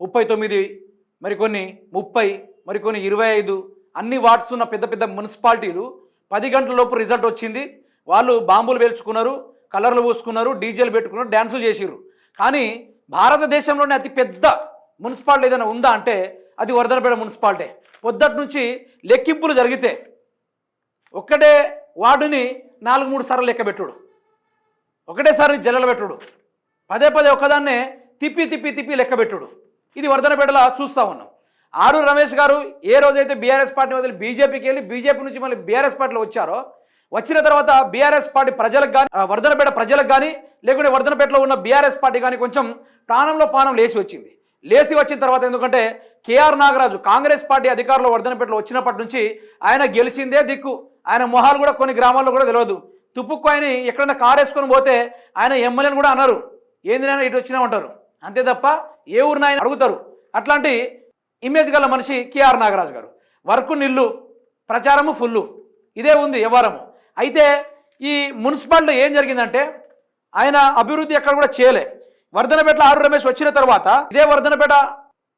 ముప్పై తొమ్మిది మరికొన్ని ముప్పై మరికొన్ని ఇరవై ఐదు అన్ని వార్డ్స్ ఉన్న పెద్ద పెద్ద మున్సిపాలిటీలు పది గంటల లోపు రిజల్ట్ వచ్చింది. వాళ్ళు బాంబులు పేల్చుకున్నారు కలర్లు పూసుకున్నారు డీజేలు పెట్టుకున్నారు డ్యాన్సులు చేసిర్రు. కానీ భారతదేశంలోనే అతి పెద్ద మున్సిపాలిటీ ఏదైనా ఉందా అంటే అది వరదనపేట మున్సిపాలిటీ. పొద్దటి నుంచి లెక్కింపులు జరిగితే ఒక్కటే వార్డుని నాలుగు మూడు సార్లు లెక్క పెట్టుడు. ఒకటేసారి జల్లలు పెట్టుడు. పదే పదే ఒకదాన్నే తిప్పి తిప్పి తిప్పి లెక్క పెట్టుడు. ఇది వర్ధనపేటలో చూస్తూ ఉన్నాం. ఆరు రమేష్ గారు ఏ రోజైతే బీఆర్ఎస్ పార్టీ వదిలి బీజేపీకి వెళ్ళి బీజేపీ నుంచి మళ్ళీ బీఆర్ఎస్ పార్టీలో వచ్చారో వచ్చిన తర్వాత బీఆర్ఎస్ పార్టీ ప్రజలకు కానీ వర్ధనపేట ప్రజలకు కానీ లేకుంటే వర్ధనపేటలో ఉన్న బీఆర్ఎస్ పార్టీ కానీ కొంచెం ప్రాణంలో పానం లేచి వచ్చింది. లేచి వచ్చిన తర్వాత ఎందుకంటే కేఆర్ నాగరాజు కాంగ్రెస్ పార్టీ అధికారంలో వర్ధనపేటలో వచ్చినప్పటి నుంచి ఆయన గెలిచిందే దిక్కు. ఆయన మొహాలు కూడా కొన్ని గ్రామాల్లో కూడా తెలియదు. తుప్పుకు ఆయన ఎక్కడైనా కారు వేసుకొని పోతే ఆయన ఎమ్మెల్యేని కూడా అన్నారు ఏంది ఇటు వచ్చినా ఉంటారు అంతే తప్ప ఏ ఊరిని ఆయన అడుగుతారు? అట్లాంటి ఇమేజ్ గల మనిషి కేఆర్ నాగరాజు గారు. వర్క్ నిల్లు ప్రచారము ఫుల్లు. ఇదే ఉంది వ్యవహారము. అయితే ఈ మున్సిపాలిటీలో ఏం జరిగిందంటే ఆయన అభివృద్ధి ఎక్కడ కూడా చేయలే. వర్ధనపేట ఆరు రమేష్ వచ్చిన తర్వాత ఇదే వర్ధనపేట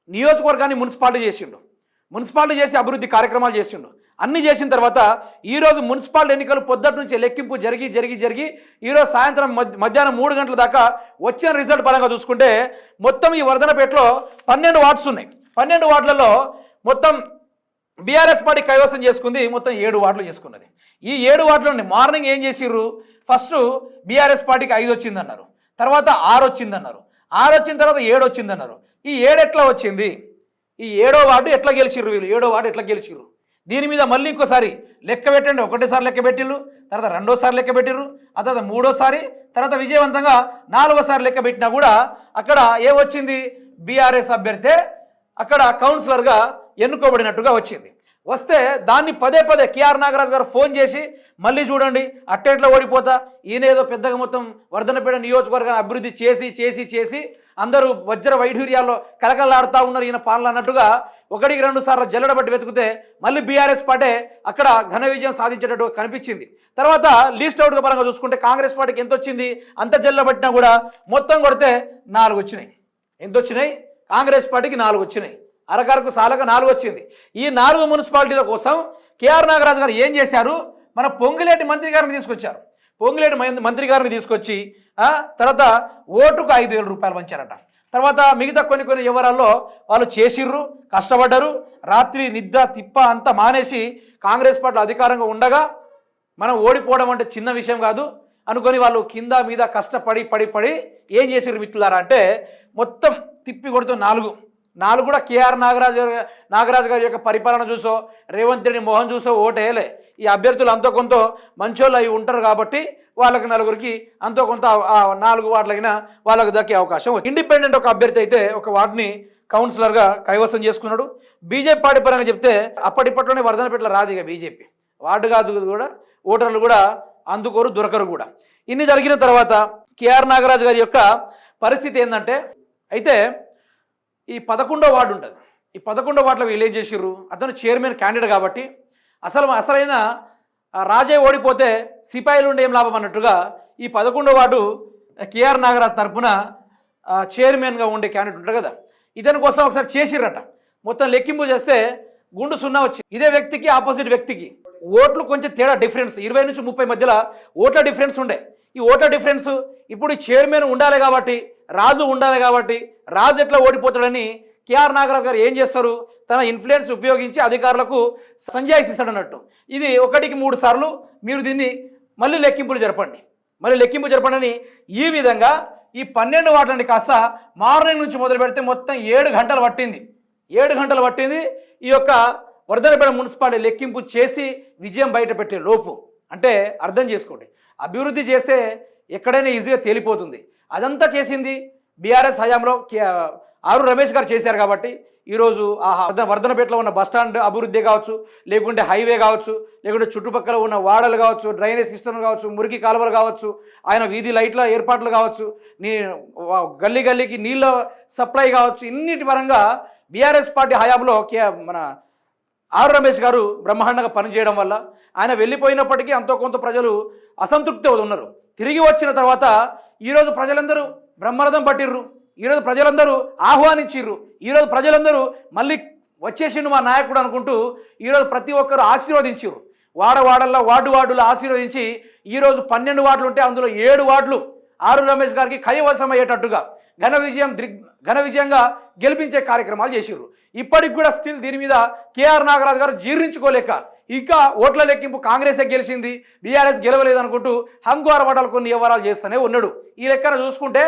నియోజకవర్గాన్ని మున్సిపాలిటీ చేసిండు. మున్సిపాలిటీ చేసి అభివృద్ధి కార్యక్రమాలు చేసిండు. అన్ని చేసిన తర్వాత ఈరోజు మున్సిపాలిటీ ఎన్నికలు పొద్దుటి నుంచి లెక్కింపు జరిగి జరిగి జరిగి ఈరోజు సాయంత్రం మధ్య- మధ్యాహ్నం మూడు గంటల దాకా వచ్చిన రిజల్ట్ పరంగా చూసుకుంటే మొత్తం ఈ వర్ధనపేటలో పన్నెండు వార్డ్స్ ఉన్నాయి. పన్నెండు వార్డులలో మొత్తం బీఆర్ఎస్ పార్టీ కైవసం చేసుకుంది మొత్తం ఏడు వార్డులు చేసుకున్నది. ఈ ఏడు వార్డులోని మార్నింగ్ ఏం చేసిర్రు? ఫస్ట్ బీఆర్ఎస్ పార్టీకి ఐదు వచ్చిందన్నారు. తర్వాత ఆరు వచ్చిందన్నారు. ఆరు వచ్చిన తర్వాత ఏడు వచ్చిందన్నారు. ఈ ఏడు ఎట్లా వచ్చింది? ఈ ఏడో వార్డు ఎట్లా గెలిచిర్రు వీళ్ళు? ఏడో వార్డు ఎట్లా గెలిచిర్రు? దీని మీద మళ్ళీ ఇంకోసారి లెక్క పెట్టండి. ఒకటేసారి లెక్క పెట్టిర్రు తర్వాత రెండోసారి లెక్క పెట్టిర్రు ఆ తర్వాత మూడోసారి తర్వాత విజయవంతంగా నాలుగోసారి లెక్క పెట్టినా కూడా అక్కడ ఏమొచ్చింది బీఆర్ఎస్ అభ్యర్థే అక్కడ కౌన్సిలర్గా ఎన్నుకోబడినట్టుగా వచ్చింది. వస్తే దాన్ని పదే పదే కేఆర్ నాగరాజు గారు ఫోన్ చేసి మళ్ళీ చూడండి అట్టేట్లో ఓడిపోతా. ఈయన ఏదో పెద్దగా మొత్తం వర్ధనపేట నియోజకవర్గాన్ని అభివృద్ధి చేసి చేసి చేసి అందరూ వజ్ర వైఢూర్యాల్లో కలకలాడుతూ ఉన్నారు ఈయన పాలన అన్నట్టుగా ఒకటికి రెండు సార్లు జల్లడబట్టి వెతికితే మళ్ళీ బీఆర్ఎస్ పార్టీ అక్కడ ఘన విజయం సాధించేటట్టు కనిపించింది. తర్వాత లీస్ట్ అవుట్ పరంగా చూసుకుంటే కాంగ్రెస్ పార్టీకి ఎంత వచ్చింది? అంత జల్లబట్టినా కూడా మొత్తం కొడితే నాలుగు వచ్చినాయి. ఎంత వచ్చినాయి? కాంగ్రెస్ పార్టీకి నాలుగు వచ్చినాయి. అరకరకు సాలక నాలుగు వచ్చింది ఈ నాలుగు మున్సిపాలిటీల కోసం కేఆర్ నాగరాజు గారు ఏం చేశారు? మన పొంగిలేటి మంత్రి గారిని తీసుకొచ్చారు. పొంగిలేటి మంత్రి గారిని తీసుకొచ్చి తర్వాత ఓటుకు ఐదు వేల రూపాయలు పంచారట. తర్వాత మిగతా కొన్ని కొన్ని వివరాల్లో వాళ్ళు చేసిర్రు కష్టపడ్డారు. రాత్రి నిద్ర తిప్ప అంతా మానేసి కాంగ్రెస్ పార్టీ అధికారంగా ఉండగా మనం ఓడిపోవడం అంటే చిన్న విషయం కాదు. అనుకొని వాళ్ళు కింద మీద కష్టపడి పడి పడి ఏం చేసిర్రు మిత్రులారా అంటే మొత్తం తిప్పి కొడుతూ నాలుగు. నాలుగు కూడా కేఆర్ నాగరాజు గారి నాగరాజు గారి యొక్క పరిపాలన చూసో రేవంత్ రెడ్డి మోహన్ చూసో ఓటేయలే. ఈ అభ్యర్థులు అంతో కొంత మంచోళ్ళు అయి ఉంటారు కాబట్టి వాళ్ళకి నలుగురికి అంతో కొంత నాలుగు వార్డులైనా వాళ్ళకి దక్కే అవకాశం ఇండిపెండెంట్ ఒక అభ్యర్థి అయితే ఒక వార్డుని కౌన్సిలర్గా కైవసం చేసుకున్నాడు. బీజేపీ పార్టీ పరంగా చెప్తే అప్పటిప్పట్లోనే వర్ధనపేటలో రాదు ఇక బీజేపీ. వార్డు కాదు కూడా ఓటర్లు కూడా అందుకోరు దొరకరు కూడా. ఇన్ని జరిగిన తర్వాత కేఆర్ నాగరాజు గారి యొక్క పరిస్థితి ఏంటంటే అయితే ఈ పదకొండో వార్డు ఉంటుంది. ఈ పదకొండో వార్డులో వీళ్ళు ఏం చేసిర్రు? అతను చైర్మన్ క్యాండిడేట్ కాబట్టి అసలు అసలైన రాజే ఓడిపోతే సిపాయిలు ఉండే ఏం లాభం అన్నట్టుగా ఈ పదకొండో వార్డు కేఆర్ నాగరాజ్ తరపున చైర్మన్గా ఉండే క్యాండిడేట్ ఉంటారు కదా. ఇతని కోసం ఒకసారి చేసిర్రట. మొత్తం లెక్కింపు చేస్తే గుండు సున్నా వచ్చి ఇదే వ్యక్తికి ఆపోజిట్ వ్యక్తికి. ఓట్లు కొంచెం తేడా డిఫరెన్స్. ఇరవై నుంచి ముప్పై మధ్యలో ఓట్ల డిఫరెన్స్ ఉండే. ఈ ఓట్ల డిఫరెన్స్ ఇప్పుడు ఈ చైర్మన్ ఉండాలి కాబట్టి రాజు ఉండాలి కాబట్టి రాజు ఎట్లా ఓడిపోతాడని కేఆర్ నాగరాజు గారు ఏం చేస్తారు? తన ఇన్ఫ్లుయెన్స్ ఉపయోగించి అధికారులకు సంజాయిస్ ఇస్తాడు అన్నట్టు ఇది ఒకటికి మూడు సార్లు మీరు దీన్ని మళ్ళీ లెక్కింపులు జరపండి. మళ్ళీ లెక్కింపు జరపండి. ఈ విధంగా ఈ పన్నెండు వాటిని కాస్త మార్నింగ్ నుంచి మొదలు పెడితే మొత్తం ఏడు గంటలు పట్టింది. ఏడు గంటలు పట్టింది. ఈ యొక్క వరదనపేట మున్సిపాలిటీ లెక్కింపు చేసి విజయం బయట పెట్టే లోపు. అంటే అర్థం చేసుకోండి. అభివృద్ధి చేస్తే ఎక్కడైనా ఈజీగా తేలిపోతుంది. అదంతా చేసింది బీఆర్ఎస్ హయాంలో కే- ఆరు రమేష్ గారు చేశారు కాబట్టి ఈరోజు ఆ వర్ధనపేటలో ఉన్న బస్టాండ్ అభివృద్ధి కావచ్చు లేకుంటే హైవే కావచ్చు లేకుంటే చుట్టుపక్కల ఉన్న వాడలు కావచ్చు డ్రైనేజ్ సిస్టమ్ కావచ్చు మురికి కాలువలు కావచ్చు ఆయన వీధి లైట్ల ఏర్పాట్లు కావచ్చు నీ గల్లీ గల్లీకి నీళ్ళ సప్లై కావచ్చు ఇన్నిటి పరంగా బీఆర్ఎస్ పార్టీ హయాంలో కే మన ఆర్ రమేష్ గారు బ్రహ్మాండంగా పనిచేయడం వల్ల ఆయన వెళ్ళిపోయినప్పటికీ అంతో కొంత ప్రజలు అసంతృప్తి ఉన్నారు తిరిగి వచ్చిన తర్వాత ఈరోజు ప్రజలందరూ బ్రహ్మరథం పట్టిర్రు. ఈరోజు ప్రజలందరూ ఆహ్వానించిర్రు. ఈరోజు ప్రజలందరూ మళ్ళీ వచ్చేసిండు మా నాయకుడు అనుకుంటూ ఈరోజు ప్రతి ఒక్కరు ఆశీర్వదించారు వాడవాడల్లో వార్డు వార్డులో ఆశీర్వదించి ఈరోజు పన్నెండు వార్డులు ఉంటే అందులో ఏడు వార్డులు ఆరు రమేష్ గారికి కైవసం అయ్యేటట్టుగా ఘన విజయం దృగ్ ఘన విజయంగా గెలిపించే కార్యక్రమాలు చేసిర్రు. ఇప్పటికి కూడా స్టిల్ దీని మీద కేఆర్ నాగరాజు గారు జీర్ణించుకోలేక ఇంకా ఓట్ల లెక్కింపు కాంగ్రెసే గెలిచింది బీఆర్ఎస్ గెలవలేదు అనుకుంటూ హంగు పడాలు కొన్ని వ్యవహారాలు చేస్తూనే ఉన్నాడు. ఈ లెక్కన చూసుకుంటే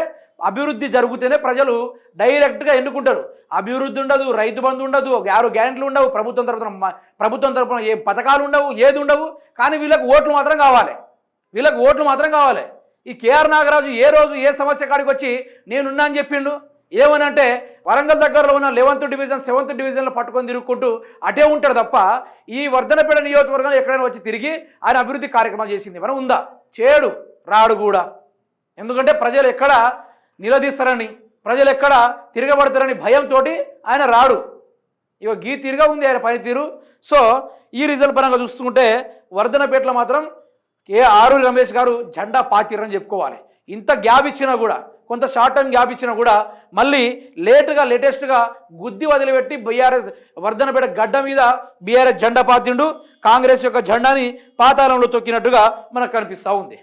అభివృద్ధి జరిగితేనే ప్రజలు డైరెక్ట్గా ఎన్నుకుంటారు. అభివృద్ధి ఉండదు రైతు బంధు ఉండదు ఆరు గ్యారెంట్లు ఉండవు ప్రభుత్వం తరపున ప్రభుత్వం తరపున ఏ పథకాలు ఉండవు ఏది ఉండవు కానీ వీళ్ళకి ఓట్లు మాత్రం కావాలి. వీళ్ళకి ఓట్లు మాత్రం కావాలి. ఈ కేఆర్ నాగరాజు ఏ రోజు ఏ సమస్య కాడికి వచ్చి నేనున్నా అని చెప్పిండు? ఏమనంటే వరంగల్ దగ్గరలో ఉన్న లెవెంత్ డివిజన్ సెవెంత్ డివిజన్లో పట్టుకొని తిరుగుకుంటూ అటే ఉంటాడు తప్ప ఈ వర్ధనపేట నియోజకవర్గంలో ఎక్కడైనా వచ్చి తిరిగి ఆయన అభివృద్ధి కార్యక్రమాలు చేసింది. మనం ఉందా? చేయడు రాడు కూడా. ఎందుకంటే ప్రజలు ఎక్కడ నిలదీస్తారని ప్రజలు ఎక్కడ తిరగబడతారని భయంతో ఆయన రాడు. ఇక గీ తీరుగా ఉంది ఆయన పనితీరు. సో ఈ రిజల్ట్ పరంగా చూసుకుంటే వర్ధనపేటలో మాత్రం ఏ ఆరు రమేష్ గారు జెండా పాతిరని చెప్పుకోవాలి. ఇంత గ్యాప్ ఇచ్చినా కూడా కొంత షార్ట్ టర్మ్ గ్యాప్ ఇచ్చినా కూడా మళ్ళీ లేటుగా లేటెస్ట్గా గుద్ది వదిలిపెట్టి బీఆర్ఎస్ వర్ధనపేట గడ్డ మీద బీఆర్ఎస్ జెండా పాతిండు కాంగ్రెస్ యొక్క జెండాని పాతాళంలో తొక్కినట్టుగా మనకు కనిపిస్తూ ఉంది.